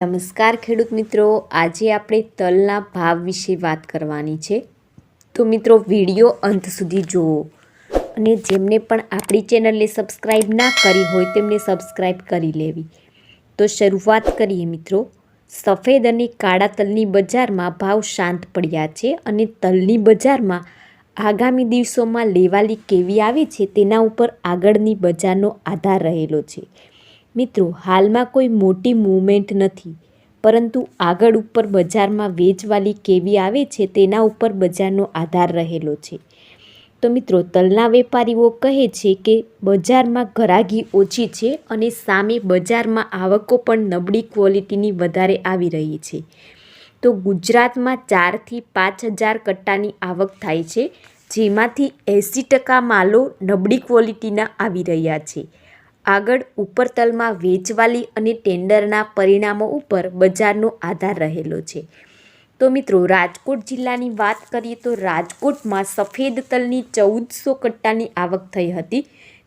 નમસ્કાર ખેડૂત મિત્રો, આજે આપણે તલના ભાવ વિશે વાત કરવાની છે. તો મિત્રો, વીડિયો અંત સુધી જુઓ અને જેમને પણ આપણી ચેનલને સબસ્ક્રાઈબ ના કરી હોય તેમને સબસ્ક્રાઈબ કરી લેવી. તો શરૂઆત કરીએ મિત્રો. સફેદ અને કાળા તલની બજારમાં ભાવ શાંત પડ્યા છે અને તલની બજારમાં આગામી દિવસોમાં લેવાલી કેવી આવે છે તેના ઉપર આગળની બજારનો આધાર રહેલો છે. મિત્રો, હાલમાં કોઈ મોટી મૂવમેન્ટ નથી, પરંતુ આગળ ઉપર બજારમાં વેચવાલી કેવી આવે છે તેના ઉપર બજારનો આધાર રહેલો છે. તો મિત્રો, તલના વેપારીઓ કહે છે કે બજારમાં ઘરાગી ઓછી છે અને સામે બજારમાં આવકો પણ નબળી ક્વોલિટીની વધારે આવી રહી છે. તો ગુજરાતમાં ચારથી પાંચ હજાર કટ્ટાની આવક થાય છે, જેમાંથી એંસી ટકા માલો નબળી ક્વોલિટીના આવી રહ્યા છે. આગળ ઉપરતલમાં વેચવાલી અને ટેન્ડરના પરિણામો ઉપર બજારનો આધાર રહેલો છે. તો મિત્રો, રાજકોટ જિલ્લાની વાત કરીએ તો રાજકોટમાં સફેદ તલની ચૌદસો કટ્ટાની આવક થઈ હતી,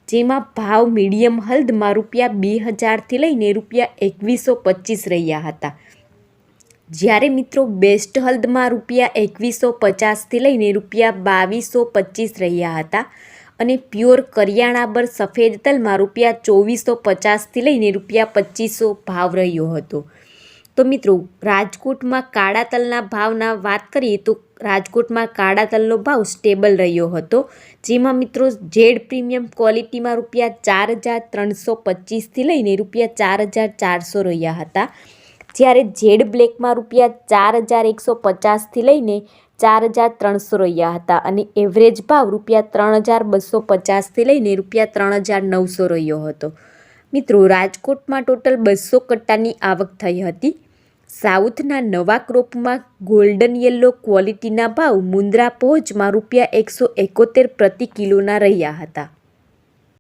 જેમાં ભાવ મીડિયમ હલ્દમાં રૂપિયા બે હજારથી લઈને રૂપિયા એકવીસો પચીસ રહ્યા હતા. જ્યારે મિત્રો, બેસ્ટ હલ્દમાં રૂપિયા એકવીસો પચાસથી લઈને રૂપિયા બાવીસો પચીસ રહ્યા હતા. અને પ્યોર કરિયાણાબર સફેદ તલમાં રૂપિયા ચોવીસો પચાસથી લઈને રૂપિયા પચીસો ભાવ રહ્યો હતો. તો મિત્રો, રાજકોટમાં કાળા તલના ભાવના વાત કરીએ તો રાજકોટમાં કાળા તલનો ભાવ સ્ટેબલ રહ્યો હતો, જેમાં મિત્રો જેડ પ્રીમિયમ ક્વોલિટીમાં રૂપિયા ચાર હજાર ત્રણસો પચીસથી લઈને રૂપિયા ચાર હજાર ચારસો રહ્યા હતા. જ્યારે જેડ બ્લેકમાં રૂપિયા ચાર હજાર એકસો પચાસથી લઈને ચાર હજાર ત્રણસો રહ્યા હતા અને એવરેજ ભાવ રૂપિયા ત્રણ હજાર બસો પચાસથી લઈને રૂપિયા ત્રણ હજાર નવસો રહ્યો હતો. મિત્રો, રાજકોટમાં ટોટલ બસો કટ્ટાની આવક થઈ હતી. સાઉથના નવા ક્રોપમાં ગોલ્ડન યલો ક્વોલિટીના ભાવ મુન્દ્રા પહોંચમાં રૂપિયા એકસો એકોતેર પ્રતિ કિલોના રહ્યા હતા.